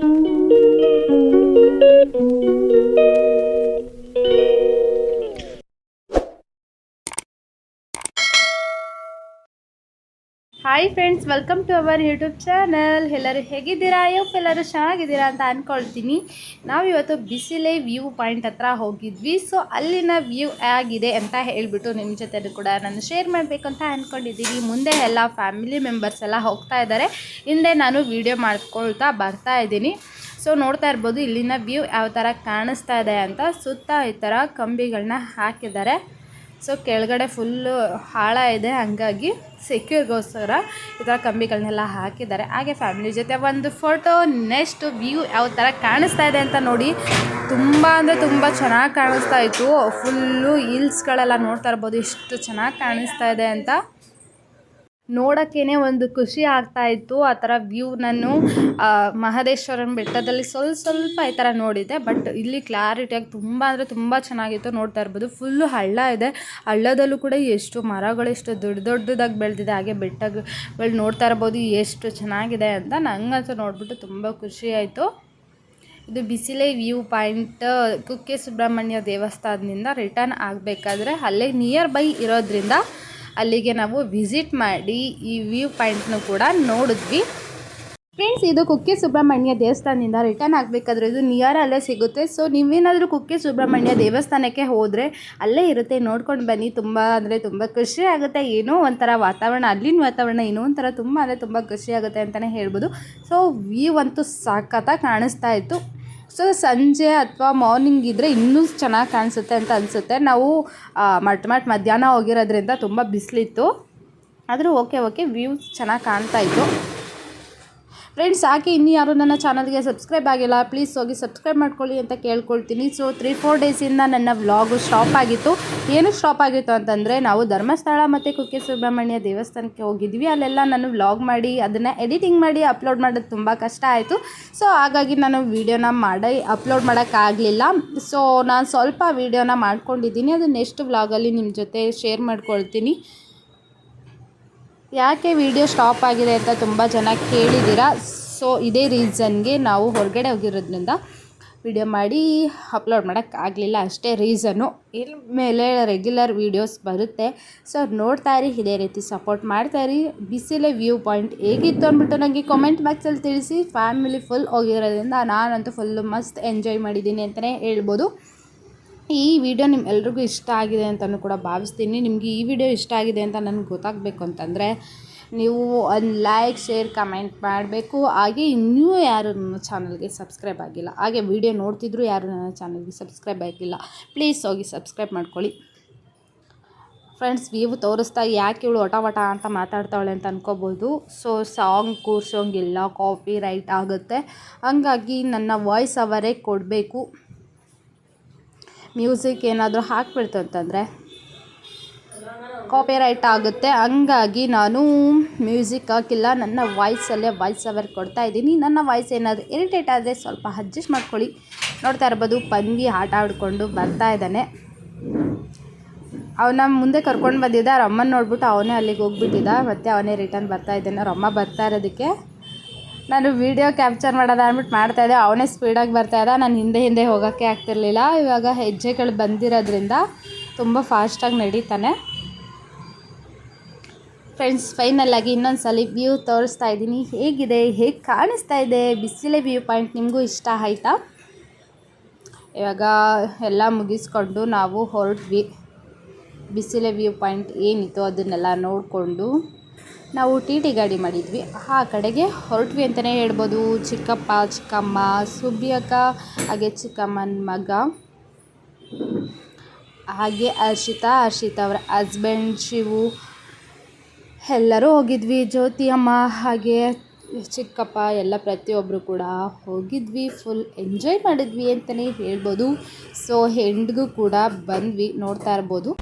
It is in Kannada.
Thank you. Hi friends welcome to our YouTube channel ಎಲ್ಲರೂ ಹೇಗಿದ್ದೀರಾ? ಯೋಪ್ ಎಲ್ಲರೂ ಚೆನ್ನಾಗಿದ್ದೀರಾ ಅಂತ ಅಂದ್ಕೊಳ್ತೀನಿ ನಾವು ಇವತ್ತು ಬಿಸಿಲೆ ವ್ಯೂ ಪಾಯಿಂಟ್ ಹತ್ರ ಹೋಗಿದ್ವಿ. ಸೊ ಅಲ್ಲಿನ ವ್ಯೂ ಆಗಿದೆ ಅಂತ ಹೇಳಿಬಿಟ್ಟು ನಿಮ್ಮ ಜೊತೆ ಕೂಡ ನಾನು ಶೇರ್ ಮಾಡಬೇಕು ಅಂತ ಅಂದ್ಕೊಂಡಿದ್ದೀನಿ ಮುಂದೆ ಎಲ್ಲ ಫ್ಯಾಮಿಲಿ ಮೆಂಬರ್ಸ್ ಎಲ್ಲ ಹೋಗ್ತಾ ಇದ್ದಾರೆ. ಹಿಂದೆ ನಾನು ವಿಡಿಯೋ ಮಾಡ್ಕೊಳ್ತಾ ಬರ್ತಾ ಇದ್ದೀನಿ. ಸೊ ನೋಡ್ತಾ ಇರ್ಬೋದು ಇಲ್ಲಿನ ವ್ಯೂ ಯಾವ ಥರ ಕಾಣಿಸ್ತಾ ಇದೆ ಅಂತ. ಸುತ್ತ ಈ ಥರ ಕಂಬಿಗಳನ್ನ ಹಾಕಿದ್ದಾರೆ. ಸೊ ಕೆಳಗಡೆ ಫುಲ್ಲು ಹಾಳ ಇದೆ. ಹಾಗಾಗಿ ಸೆಕ್ಯೂರ್ಗೋಸ್ಕರ ಈ ಥರ ಕಂಬಿಗಳನ್ನೆಲ್ಲ ಹಾಕಿದ್ದಾರೆ. ಹಾಗೆ ಫ್ಯಾಮಿಲಿ ಜೊತೆ ಒಂದು ಫೋಟೋ ನೆಕ್ಸ್ಟ್ ವ್ಯೂ ಯಾವ ಥರ ಕಾಣಿಸ್ತಾ ಇದೆ ಅಂತ ನೋಡಿ ತುಂಬ ಅಂದರೆ ತುಂಬ ಚೆನ್ನಾಗಿ ಕಾಣಿಸ್ತಾ ಇತ್ತು. ಫುಲ್ಲು ಹಿಲ್ಸ್ಗಳೆಲ್ಲ ನೋಡ್ತಾ ಇರ್ಬೋದು. ಎಷ್ಟು ಚೆನ್ನಾಗಿ ಕಾಣಿಸ್ತಾ ಇದೆ ಅಂತ. ನೋಡೋಕ್ಕೇ ಒಂದು ಖುಷಿ ಆಗ್ತಾ ಇತ್ತು. ಆ ಥರ ವ್ಯೂ ನಾನು ಮಹದೇಶ್ವರನ ಬೆಟ್ಟದಲ್ಲಿ ಸ್ವಲ್ಪ ಸ್ವಲ್ಪ ಈ ಥರ ನೋಡಿದ್ದೆ. ಬಟ್ ಇಲ್ಲಿ ಕ್ಲಾರಿಟಿಯಾಗಿ ತುಂಬ ಅಂದರೆ ತುಂಬ ಚೆನ್ನಾಗಿತ್ತು ನೋಡ್ತಾ ಇರ್ಬೋದು. ಫುಲ್ಲು ಹಳ್ಳ ಇದೆ. ಹಳ್ಳದಲ್ಲೂ ಕೂಡ ಎಷ್ಟು ಮರಗಳು, ಎಷ್ಟು ದೊಡ್ಡ ದೊಡ್ಡದಾಗಿ ಬೆಳೆದಿದೆ. ಹಾಗೆ ಬೆಟ್ಟಗಳು ನೋಡ್ತಾ ಇರ್ಬೋದು. ಎಷ್ಟು ಚೆನ್ನಾಗಿದೆ ಅಂತ ನಂಗಂತೂ ನೋಡಿಬಿಟ್ಟು ತುಂಬ ಖುಷಿ ಆಯಿತು. ಇದು ಬಿಸಿಲೆ ವ್ಯೂ ಪಾಯಿಂಟ್ ಕುಕ್ಕೆ ಸುಬ್ರಹ್ಮಣ್ಯ ದೇವಸ್ಥಾನದಿಂದ ರಿಟರ್ನ್ ಆಗಬೇಕಾದ್ರೆ ಅಲ್ಲೇ ನಿಯರ್ ಬೈ ಇರೋದ್ರಿಂದ ಅಲ್ಲಿಗೆ ನಾವು ವಿಸಿಟ್ ಮಾಡಿ ಈ ವ್ಯೂ ಪಾಯಿಂಟ್ನು ಕೂಡ ನೋಡಿದ್ವಿ. ಫ್ರೆಂಡ್ಸ್ ಇದು ಕುಕ್ಕೆ ಸುಬ್ರಹ್ಮಣ್ಯ ದೇವಸ್ಥಾನದಿಂದ ರಿಟರ್ನ್ ಆಗಬೇಕಾದ್ರೆ ಇದು ನಿಯರ್ ಅಲ್ಲೇ ಸಿಗುತ್ತೆ. ಸೊ ನೀವೇನಾದರೂ ಕುಕ್ಕೆ ಸುಬ್ರಹ್ಮಣ್ಯ ದೇವಸ್ಥಾನಕ್ಕೆ ಹೋದರೆ ಅಲ್ಲೇ ಇರುತ್ತೆ. ನೋಡ್ಕೊಂಡು ಬನ್ನಿ. ತುಂಬ ಅಂದರೆ ತುಂಬ ಖುಷಿ ಆಗುತ್ತೆ. ಏನೋ ಒಂಥರ ವಾತಾವರಣ, ಅಲ್ಲಿನ ವಾತಾವರಣ ಏನೋ ಒಂಥರ ತುಂಬ ಅಂದರೆ ತುಂಬ ಖುಷಿ ಆಗುತ್ತೆ ಅಂತಲೇ ಹೇಳ್ಬೋದು. ಸೊ ವ್ಯೂ ಅಂತೂ ಸಖತ್ತಾಗಿ ಕಾಣಿಸ್ತಾ ಇತ್ತು. ಸೊ ಸಂಜೆ ಅಥವಾ ಮಾರ್ನಿಂಗ್ ಇದ್ದರೆ ಇನ್ನೂ ಚೆನ್ನಾಗಿ ಕಾಣಿಸುತ್ತೆ ಅಂತ ಅನಿಸುತ್ತೆ. ನಾವು ಮಟ್ ಮಟ್ ಮಧ್ಯಾಹ್ನ ಹೋಗಿರೋದ್ರಿಂದ ತುಂಬ ಬಿಸಿಲಿತ್ತು. ಆದರೂ ಓಕೆ ಓಕೆ, ವ್ಯೂಸ್ ಚೆನ್ನಾಗಿ ಕಾಣ್ತಾ ಇತ್ತು. ಫ್ರೆಂಡ್ಸ್ ಯಾಕೆ ಇನ್ನು ಯಾರು ನನ್ನ ಚಾನಲ್ಗೆ ಸಬ್ಸ್ಕ್ರೈಬ್ ಆಗಿಲ್ಲ ಪ್ಲೀಸ್ ಹೋಗಿ ಸಬ್ಸ್ಕ್ರೈಬ್ ಮಾಡ್ಕೊಳ್ಳಿ ಅಂತ ಕೇಳ್ಕೊಳ್ತೀನಿ. ಸೊ ತ್ರೀ ಫೋರ್ ಡೇಸಿಂದ ನನ್ನ ವ್ಲಾಗು ಸ್ಟಾಪ್ ಆಗಿತ್ತು. ಏನು ಸ್ಟಾಪ್ ಆಗಿತ್ತು ಅಂತಂದರೆ, ನಾವು ಧರ್ಮಸ್ಥಳ ಮತ್ತು ಕುಕ್ಕೆ ಸುಬ್ರಹ್ಮಣ್ಯ ದೇವಸ್ಥಾನಕ್ಕೆ ಹೋಗಿದ್ವಿ. ಅಲ್ಲೆಲ್ಲ ನಾನು ವ್ಲಾಗ್ ಮಾಡಿ, ಅದನ್ನು ಎಡಿಟಿಂಗ್ ಮಾಡಿ ಅಪ್ಲೋಡ್ ಮಾಡೋದು ತುಂಬ ಕಷ್ಟ ಆಯಿತು. ಸೊ ಹಾಗಾಗಿ ನಾನು ವೀಡಿಯೋನ ಮಾಡಿ ಅಪ್ಲೋಡ್ ಮಾಡೋಕ್ಕಾಗಲಿಲ್ಲ ಸೊ ನಾನು ಸ್ವಲ್ಪ ವೀಡಿಯೋನ ಮಾಡ್ಕೊಂಡಿದ್ದೀನಿ. ಅದು ನೆಕ್ಸ್ಟ್ ವ್ಲಾಗಲ್ಲಿ ನಿಮ್ಮ ಜೊತೆ ಶೇರ್ ಮಾಡ್ಕೊಳ್ತೀನಿ. ಯಾಕೆ ವಿಡಿಯೋ ಸ್ಟಾಪ್ ಆಗಿದೆ ಅಂತ ತುಂಬ ಜನ ಕೇಳಿದ್ದೀರಾ? ಸೊ ಇದೇ ರೀಸನ್ಗೆ ನಾವು ಹೊರಗಡೆ ಹೋಗಿರೋದ್ರಿಂದ ವಿಡಿಯೋ ಮಾಡಿ ಅಪ್ಲೋಡ್ ಮಾಡೋಕ್ಕಾಗಲಿಲ್ಲ ಅಷ್ಟೇ ರೀಸನ್ನು. ಮೇಲೆ ರೆಗ್ಯುಲರ್ ವೀಡಿಯೋಸ್ ಬರುತ್ತೆ. ಸೊ ನೋಡ್ತಾ ಇರಿ. ಇದೇ ರೀತಿ ಸಪೋರ್ಟ್ ಮಾಡ್ತಾ ಇರಿ. ಬಿಸಿಲೇ ವ್ಯೂ ಪಾಯಿಂಟ್ ಹೇಗಿತ್ತು ಅಂದ್ಬಿಟ್ಟು ನನಗೆ ಕಾಮೆಂಟ್ ಬಾಕ್ಸಲ್ಲಿ ತಿಳಿಸಿ. ಫ್ಯಾಮಿಲಿ ಫುಲ್ ಹೋಗಿರೋದ್ರಿಂದ ನಾನಂತೂ ಫುಲ್ಲು ಮಸ್ತ್ ಎಂಜಾಯ್ ಮಾಡಿದ್ದೀನಿ ಅಂತಲೇ ಹೇಳ್ಬೋದು. ಈ ವಿಡಿಯೋ ನಿಮ್ಮೆಲ್ರಿಗೂ ಇಷ್ಟ ಆಗಿದೆ ಅಂತಲೂ ಕೂಡ ಭಾವಿಸ್ತೀನಿ. ನಿಮಗೆ ಈ ವಿಡಿಯೋ ಇಷ್ಟ ಆಗಿದೆ ಅಂತ ನನಗೆ ಗೊತ್ತಾಗಬೇಕು ಅಂತಂದರೆ ನೀವು ಒಂದು ಲೈಕ್ ಶೇರ್ ಕಮೆಂಟ್ ಮಾಡಬೇಕು. ಹಾಗೆ ಇನ್ನೂ ಯಾರು ನನ್ನ ಚಾನಲ್ಗೆ ಸಬ್ಸ್ಕ್ರೈಬ್ ಆಗಿಲ್ಲ, ಹಾಗೆ ವಿಡಿಯೋ ನೋಡ್ತಿದ್ರು ಯಾರು ನನ್ನ ಚಾನಲ್ಗೆ ಸಬ್ಸ್ಕ್ರೈಬ್ ಆಗಿಲ್ಲ ಪ್ಲೀಸ್ ಹೋಗಿ ಸಬ್ಸ್ಕ್ರೈಬ್ ಮಾಡ್ಕೊಳ್ಳಿ. ಫ್ರೆಂಡ್ಸ್ ವ್ಯೂ ತೋರಿಸ್ತಾ ಯಾಕೆ ಇವಳು ಒಟ ಒಟ ಅಂತ ಮಾತಾಡ್ತಾವಳೆ ಅಂತ ಅನ್ಕೋಬೋದು. ಸೊ ಸಾಂಗ್ ಕೂರ್ಸೋಂಗಿಲ್ಲ ಕಾಪಿ ರೈಟ್ ಆಗುತ್ತೆ. ಹಂಗಾಗಿ ನನ್ನ ವಾಯ್ಸ್ ಅವರೇ ಕೊಡಬೇಕು. ಮ್ಯೂಸಿಕ್ ಏನಾದರೂ ಹಾಕ್ಬಿಡ್ತು ಅಂತಂದರೆ ಕಾಪಿರೈಟ್ ಆಗುತ್ತೆ. ಹಂಗಾಗಿ ನಾನು ಮ್ಯೂಸಿಕ್ ಹಾಕಿಲ್ಲ. ನನ್ನ ವಾಯ್ಸಲ್ಲೇ ವಾಯ್ಸ್ ಅವರ್ ಕೊಡ್ತಾ ಇದ್ದೀನಿ. ನನ್ನ ವಾಯ್ಸ್ ಏನಾದರೂ ಇರಿಟೇಟ್ ಆದರೆ ಸ್ವಲ್ಪ ಅಡ್ಜಸ್ಟ್ ಮಾಡ್ಕೊಳ್ಳಿ. ನೋಡ್ತಾ ಇರ್ಬೋದು ಪನ್ವಿ ಆಟ ಆಡಿಕೊಂಡು ಬರ್ತಾ ಇದ್ದಾನೆ. ಅವನ ಮುಂದೆ ಕರ್ಕೊಂಡು ಬಂದಿದ್ದ ಅವ್ರ ಅಮ್ಮನ ನೋಡ್ಬಿಟ್ಟು ಅವನೇ ಅಲ್ಲಿಗೆ ಹೋಗ್ಬಿಟ್ಟಿದ್ದ ಮತ್ತು ಅವನೇ ರಿಟರ್ನ್ ಬರ್ತಾ ಇದ್ದಾನೆ. ಅವ್ರ ಅಮ್ಮ ಬರ್ತಾ ಇರೋದಕ್ಕೆ. ನಾನು ವೀಡಿಯೋ ಕ್ಯಾಪ್ಚರ್ ಮಾಡೋದು ಅಂದ್ಬಿಟ್ಟು ಮಾಡ್ತಾಯಿದ್ದೆ ಅವನೇ ಸ್ಪೀಡಾಗಿ ಬರ್ತಾಯಿದ್ದ ನಾನು ಹಿಂದೆ ಹಿಂದೆ ಹೋಗೋಕ್ಕೆ ಆಗ್ತಿರ್ಲಿಲ್ಲ. ಇವಾಗ ಹೆಜ್ಜೆಗಳು ಬಂದಿರೋದ್ರಿಂದ ತುಂಬ ಫಾಸ್ಟಾಗಿ ನಡೀತಾನೆ. ಫ್ರೆಂಡ್ಸ್ ಫೈನಲಾಗಿ ಇನ್ನೊಂದು ಸಲ ವ್ಯೂ ತೋರಿಸ್ತಾ ಇದ್ದೀನಿ. ಹೇಗಿದೆ? ಹೇಗೆ ಕಾಣಿಸ್ತಾ ಇದೆ? ಬಿಸಿಲೇ ವ್ಯೂ ಪಾಯಿಂಟ್ ನಿಮಗೂ ಇಷ್ಟ ಆಯಿತಾ? ಇವಾಗ ಎಲ್ಲ ಮುಗಿಸ್ಕೊಂಡು ನಾವು ಹೊರಟ್ವಿ. ಬಿಸಿಲೆ ವ್ಯೂ ಪಾಯಿಂಟ್ ಏನಿತ್ತು ಅದನ್ನೆಲ್ಲ ನೋಡಿಕೊಂಡು. ನಾವು ಟಿ ಟಿ ಗಾಡಿ ಮಾಡಿದ್ವಿ. ಆ ಕಡೆಗೆ ಹೊರಟ್ವಿ ಅಂತಲೇ ಹೇಳ್ಬೋದು. ಚಿಕ್ಕಪ್ಪ, ಚಿಕ್ಕಮ್ಮ ಸುಬ್ಬಿಯಕ್ಕ ಹಾಗೆ ಚಿಕ್ಕಮ್ಮನ ಮಗ, ಹಾಗೆ ಹರ್ಷಿತಾ ಹರ್ಷಿತಾ ಅವರ ಹಸ್ಬೆಂಡ್ ಶಿವು ಎಲ್ಲರೂ ಹೋಗಿದ್ವಿ. ಜ್ಯೋತಿ ಅಮ್ಮ ಹಾಗೆ ಚಿಕ್ಕಪ್ಪ ಎಲ್ಲ ಪ್ರತಿಯೊಬ್ಬರು ಕೂಡ ಹೋಗಿದ್ವಿ. ಫುಲ್ ಎಂಜಾಯ್ ಮಾಡಿದ್ವಿ ಅಂತಲೇ ಹೇಳ್ಬೋದು. ಸೊ ಹೆಂಡ್ಗೂ ಕೂಡ ಬಂದ್ವಿ. ನೋಡ್ತಾ ಇರ್ಬೋದು.